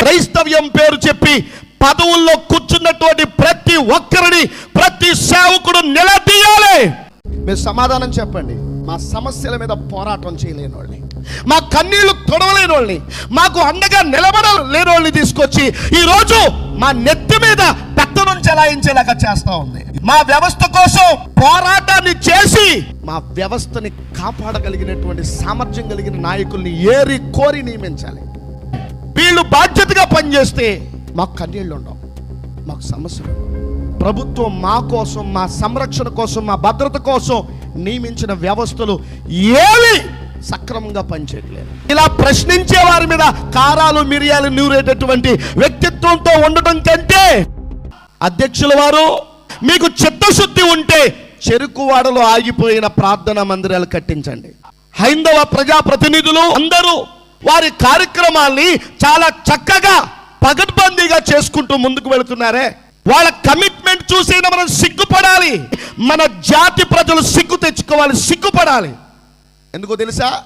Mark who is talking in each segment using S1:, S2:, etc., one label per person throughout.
S1: క్రైస్తవ్యం పేరు చెప్పి పదవుల్లో కూర్చున్నటువంటి ప్రతి ఒక్కరిని ప్రతి సేవకుడు నిలదీయాలి. మీరు సమాధానం చెప్పండి. మా సమస్యల మీద పోరాటం చేయలేని వాళ్ళని మా కన్నీళ్ళు తొడవలేని వాళ్ళని మాకు అండగా నిలబడలేని వాళ్ళని తీసుకొచ్చి ఈరోజు మా నెత్తి మీద పెత్తనం చెలాయించేలాగా చేస్తా ఉంది. మా వ్యవస్థ కోసం పోరాటాన్ని చేసి మా వ్యవస్థని కాపాడగలిగినటువంటి సామర్థ్యం కలిగిన నాయకుల్ని ఏరి కోరి నియమించాలి. వీళ్ళు బాధ్యతగా పనిచేస్తే మాకు కన్నీళ్ళు ఉండవు మాకు సమస్యలు ప్రభుత్వం మా కోసం మా సంరక్షణ కోసం మా భద్రత కోసం నియమించిన వ్యవస్థలు ఏవి సక్రమంగా పనిచేయట్లేదు. ఇలా ప్రశ్నించే వారి మీద కారాలు మిరియాలు నూరేటటువంటి వ్యక్తిత్వంతో ఉండటం కంటే అధ్యక్షుల వారు మీకు చిత్తశుద్ధి ఉంటే చెరుకువాడలో ఆగిపోయిన ప్రార్థనా మందిరాలు కట్టించండి. హైందవ ప్రజాప్రతినిధులు అందరూ వారి కార్యక్రమాల్ని చాలా చక్కగా పగడ్బందీగా చేసుకుంటూ ముందుకు వెళుతున్నారే. వాళ్ళ కమిట్మెంట్ చూసైనా మనం సిగ్గుపడాలి. మన జాతి ప్రజలు సిగ్గు తెచ్చుకోవాలి సిగ్గుపడాలి. ఎందుకో తెలుసా?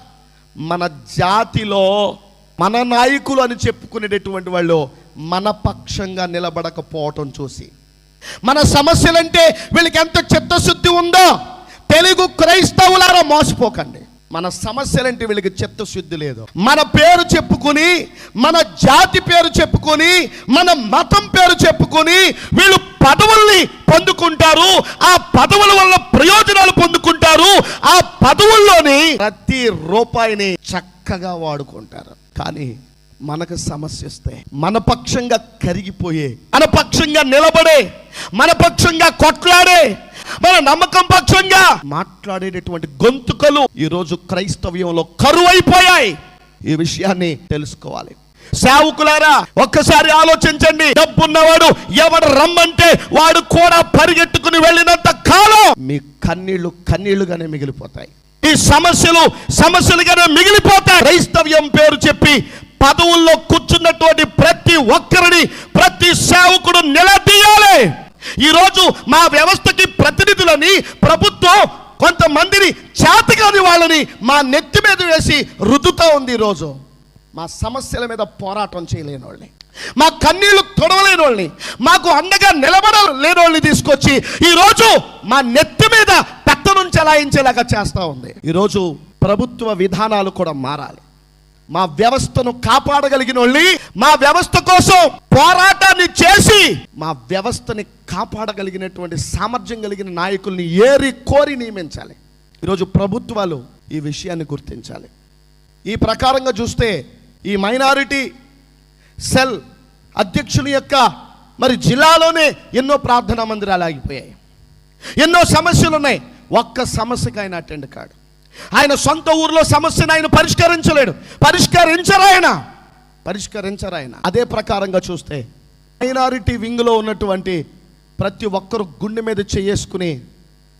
S1: మన జాతిలో మన నాయకులు అని చెప్పుకునేటటువంటి వాళ్ళు మన పక్షంగా నిలబడకపోవటం చూసి. మన సమస్యలంటే వీళ్ళకి ఎంత చిత్తశుద్ధి ఉందో తెలుగు క్రైస్తవులారా మోసపోకండి. మన సమస్యలంటే వీళ్ళకి చిత్తశుద్ధి లేదు. మన పేరు చెప్పుకొని మన జాతి పేరు చెప్పుకొని మన మతం పేరు చెప్పుకొని వీళ్ళు పదవుల్ని పొందుకుంటారు. ఆ పదవుల వల్ల ప్రయోజనాలు పొందుకుంటారు. ఆ పదవుల్లోని ప్రతి రూపాయిని చక్కగా వాడుకుంటారు. కానీ మనకు సమస్య వస్తే మన పక్షంగా కరిగిపోయే మన పక్షంగా నిలబడే మన పక్షంగా కొట్లాడే మన నమ్మకం పక్షంగా మాట్లాడేటటువంటి గొంతుకలు ఈరోజు క్రైస్తవ్యంలో కరువైపోయాయి. ఈ విషయాన్ని తెలుసుకోవాలి. సేవకులారా ఒక్కసారి ఆలోచించండి. డబ్బున్నవాడు ఎవడు రమ్మంటే వాడు కూడా పరిగెట్టుకుని వెళ్ళినంత కాలం మీ కన్నీళ్ళు కన్నీళ్ళుగానే మిగిలిపోతాయి. ఈ సమస్యలు సమస్యలుగానే మిగిలిపోతాయి. క్రైస్తవ్యం పేరు చెప్పి పదవుల్లో కూర్చున్నటువంటి ప్రతి ఒక్కరిని ప్రతి సేవకుడు నిల ఈరోజు మా వ్యవస్థకి ప్రతినిధులని ప్రభుత్వం కొంతమందిని చేతకాని వాళ్ళని మా నెత్తి మీద వేసి రుద్దుతూ ఉంది ఈరోజు. మా సమస్యల మీద పోరాటం చేయలేని వాళ్ళని మా కన్నీళ్ళు తొడవలేని వాళ్ళని మాకు అండగా నిలబడలేని వాళ్ళని తీసుకొచ్చి ఈరోజు మా నెత్తి మీద పెత్తనం చెలాయించేలాగా చేస్తూ ఉంది. ఈరోజు ప్రభుత్వ విధానాలు కూడా మారాలి. మా వ్యవస్థను కాపాడగలిగిన వాళ్ళని మా వ్యవస్థ కోసం పోరాటాన్ని చేసి మా వ్యవస్థని కాపాడగలిగినటువంటి సామర్థ్యం కలిగిన నాయకుల్ని ఏరి కోరి నియమించాలి. ఈరోజు ప్రభుత్వాలు ఈ విషయాన్ని గుర్తించాలి. ఈ ప్రకారంగా చూస్తే ఈ మైనారిటీ సెల్ అధ్యక్షుని యొక్క మరి జిల్లాలోనే ఎన్నో ప్రార్థనా మందిరాలు ఆగిపోయాయి. ఎన్నో సమస్యలు ఉన్నాయి ఒక్క సమస్యకైనా ఆయన అటెండ్ కాడు. ఆయన సొంత ఊర్లో సమస్యను ఆయన పరిష్కరించలేడు. పరిష్కరించరు ఆయన? పరిష్కరించరు ఆయన? అదే ప్రకారంగా చూస్తే మైనారిటీ వింగ్లో ఉన్నటువంటి ప్రతి ఒక్కరు గుండె మీద చేసుకుని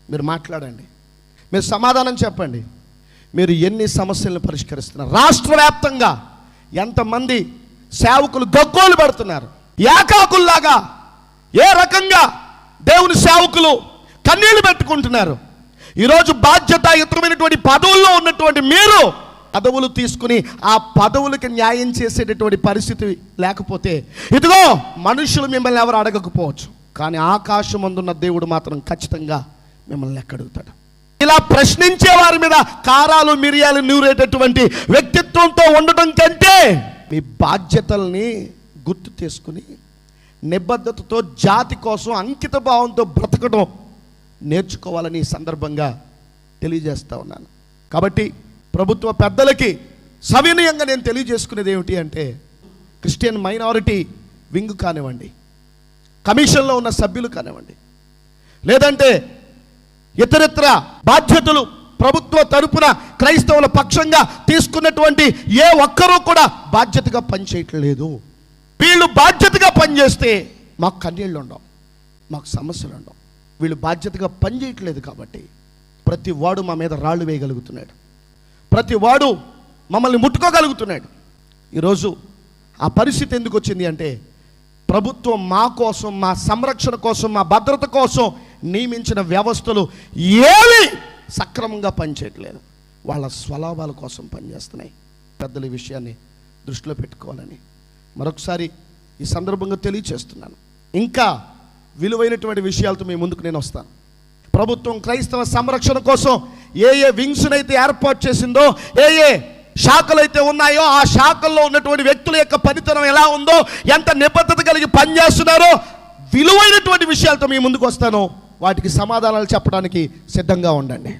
S1: మీరు మాట్లాడండి. మీరు సమాధానం చెప్పండి. మీరు ఎన్ని సమస్యలను పరిష్కరిస్తున్నారు? రాష్ట్ర వ్యాప్తంగా ఎంతమంది సేవకులు గగ్గోలు పెడుతున్నారు? ఏకాకుల్లాగా ఏ రకంగా దేవుని సేవకులు కన్నీళ్ళు పెట్టుకుంటున్నారు? ఈరోజు బాధ్యతాయుతమైనటువంటి పదవుల్లో ఉన్నటువంటి మీరు పదవులు తీసుకుని ఆ పదవులకు న్యాయం చేసేటటువంటి పరిస్థితి లేకపోతే ఇదిగో మనుషులు మిమ్మల్ని ఎవరు అడగకపోవచ్చు కానీ ఆకాశం అందున్న దేవుడు మాత్రం ఖచ్చితంగా మిమ్మల్ని ఎక్కడుగుతాడు ఇలా ప్రశ్నించే వారి మీద కారాలు మిరియాలు నూరేటటువంటి వ్యక్తిత్వంతో ఉండటం కంటే మీ బాధ్యతల్ని గుర్తు చేసుకుని నిబద్ధతతో జాతి కోసం అంకిత భావంతో బ్రతకడం నేర్చుకోవాలని సందర్భంగా తెలియజేస్తూ ఉన్నాను. కాబట్టి ప్రభుత్వ పెద్దలకి సవినయంగా నేను తెలియజేసుకునేది ఏమిటి అంటే క్రిస్టియన్ మైనారిటీ వింగ్ కానివ్వండి కమిషన్లో ఉన్న సభ్యులు కానివ్వండి లేదంటే ఇతరితర బాధ్యతలు ప్రభుత్వ తరపున క్రైస్తవుల పక్షంగా తీసుకున్నటువంటి ఏ ఒక్కరూ కూడా బాధ్యతగా పనిచేయట్లేదు. వీళ్ళు బాధ్యతగా పనిచేస్తే మాకు కన్నీళ్ళు ఉండవు మాకు సమస్యలు ఉండవు వీళ్ళు బాధ్యతగా పనిచేయట్లేదు కాబట్టి ప్రతి వాడు మా మీద రాళ్ళు వేయగలుగుతున్నాడు. ప్రతి వాడు మమ్మల్ని ముట్టుకోగలుగుతున్నాడు. ఈరోజు ఆ పరిస్థితి ఎందుకు వచ్చింది అంటే ప్రభుత్వం మా కోసం మా సంరక్షణ కోసం మా భద్రత కోసం నియమించిన వ్యవస్థలు ఏవి సక్రమంగా పనిచేయట్లేదు. వాళ్ళ స్వలాభాల కోసం పనిచేస్తున్నాయి. పెద్దల విషయాన్ని దృష్టిలో పెట్టుకోవాలని మరొకసారి ఈ సందర్భంగా తెలియచేస్తున్నాను. ఇంకా విలువైనటువంటి విషయాలతో మీ ముందుకు నేను వస్తాను. ప్రభుత్వం క్రైస్తవ సంరక్షణ కోసం ఏ ఏ వింగ్స్నైతే ఏర్పాటు చేసిందో ఏ ఏ శాఖలు అయితే ఉన్నాయో ఆ శాఖల్లో ఉన్నటువంటి వ్యక్తుల యొక్క పనితనం ఎలా ఉందో ఎంత నిబద్ధత కలిగి పనిచేస్తున్నారో విలువైనటువంటి విషయాలతో మీ ముందుకు వస్తాను. వాటికి సమాధానాలు చెప్పడానికి సిద్ధంగా ఉండండి.